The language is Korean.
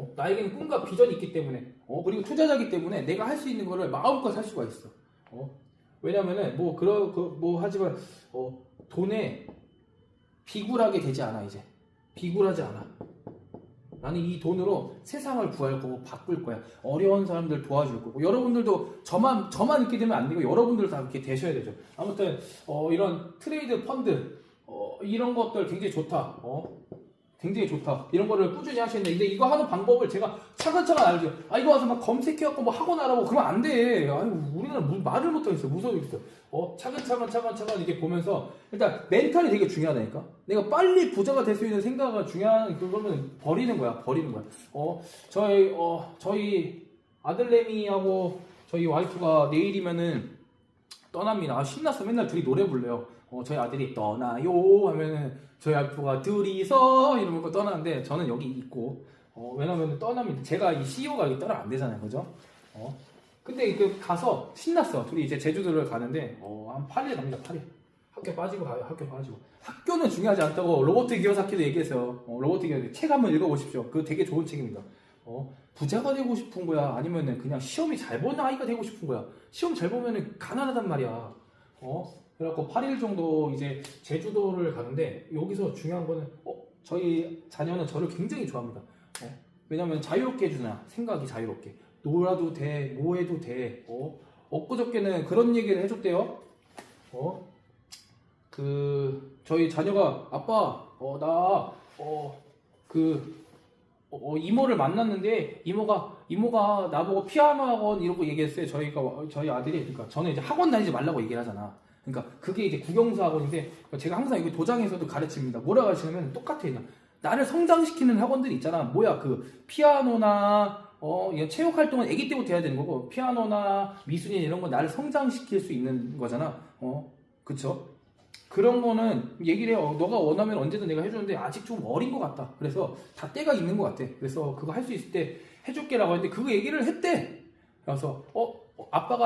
어, 나에게는 꿈과 비전이 있기 때문에 어, 그리고 투자자이기 때문에 내가 할 수 있는 거를 마음껏 할 수가 있어. 어, 왜냐면은 뭐 그러 그, 뭐 하지만 어, 돈에 비굴하게 되지 않아 이제 비굴하지 않아. 나는 이 돈으로 세상을 구할 거고 바꿀 거야. 어려운 사람들 도와줄 거고 여러분들도 저만 저만 있게 되면 안 되고 여러분들 다 이렇게 되셔야 되죠. 아무튼 어, 이런 트레이드 펀드 어, 이런 것들 굉장히 좋다. 어? 굉장히 좋다. 이런 거를 꾸준히 하시는데 근데 이거 하는 방법을 제가 차근차근 알죠. 아 이거 와서 막 검색해갖고 뭐 하고 나라고 그러면 안 돼. 아유 우리는 무- 말을 못하겠어. 무서워겠어. 어 차근차근 차근차근 이렇게 보면서 일단 멘탈이 되게 중요하다니까. 내가 빨리 부자가 될 수 있는 생각을 중요한 그거는 버리는 거야. 버리는 거야. 어 저희 어 저희 아들내미하고 저희 와이프가 내일이면은 떠납니다. 아, 신났어. 맨날 둘이 노래 불러요. 어, 저희 아들이 떠나요 하면은 저희 와이프가 둘이서 이러면 떠나는데 저는 여기 있고 어, 왜냐면 떠납니다. 제가 이 CEO가 여기 떠나면 안 되잖아요. 그죠? 어. 근데 그 가서 신났어. 둘이 이제 제주도를 가는데 어, 한 8일 갑니다. 8일. 학교 빠지고 가요. 학교 빠지고. 학교는 중요하지 않다고 로버트 기어사키도 얘기했어요. 어, 로버트 기어사키 책 한번 읽어보십시오. 그거 되게 좋은 책입니다. 어, 부자가 되고 싶은 거야? 아니면은 그냥 시험이 잘 보는 아이가 되고 싶은 거야? 시험 잘 보면은 가난하단 말이야. 어? 그래갖고 8일 정도 이제 제주도를 가는데 여기서 중요한 거는 어, 저희 자녀는 저를 굉장히 좋아합니다. 어? 왜냐면 자유롭게 해주나 생각이 자유롭게 놀아도 돼, 뭐 해도 돼. 어? 엊그저께는 그런 얘기를 해줬대요. 어? 그 저희 자녀가 아빠, 어, 나, 어, 그 어, 어, 이모를 만났는데 이모가 이모가 나보고 피아노 학원 이러고 얘기했어요. 저희가 저희 아들이 그러니까 저는 이제 학원 다니지 말라고 얘기를 하잖아. 그러니까 그게 이제 국영수 학원인데 제가 항상 여기 도장에서도 가르칩니다. 뭐라 가르치냐면 똑같아요. 그냥. 나를 성장시키는 학원들이 있잖아. 뭐야 그 피아노나 어 체육 활동은 아기 때부터 해야 되는 거고 피아노나 미술인 이런 건 나를 성장시킬 수 있는 거잖아. 어 그쵸? 그런 거는 얘기를 해요. 너가 원하면 언제든 내가 해주는데 아직 좀 어린 것 같다. 그래서 다 때가 있는 것 같아. 그래서 그거 할 수 있을 때 해줄게라고 했는데 그거 얘기를 했대. 그래서 어 어, 아빠가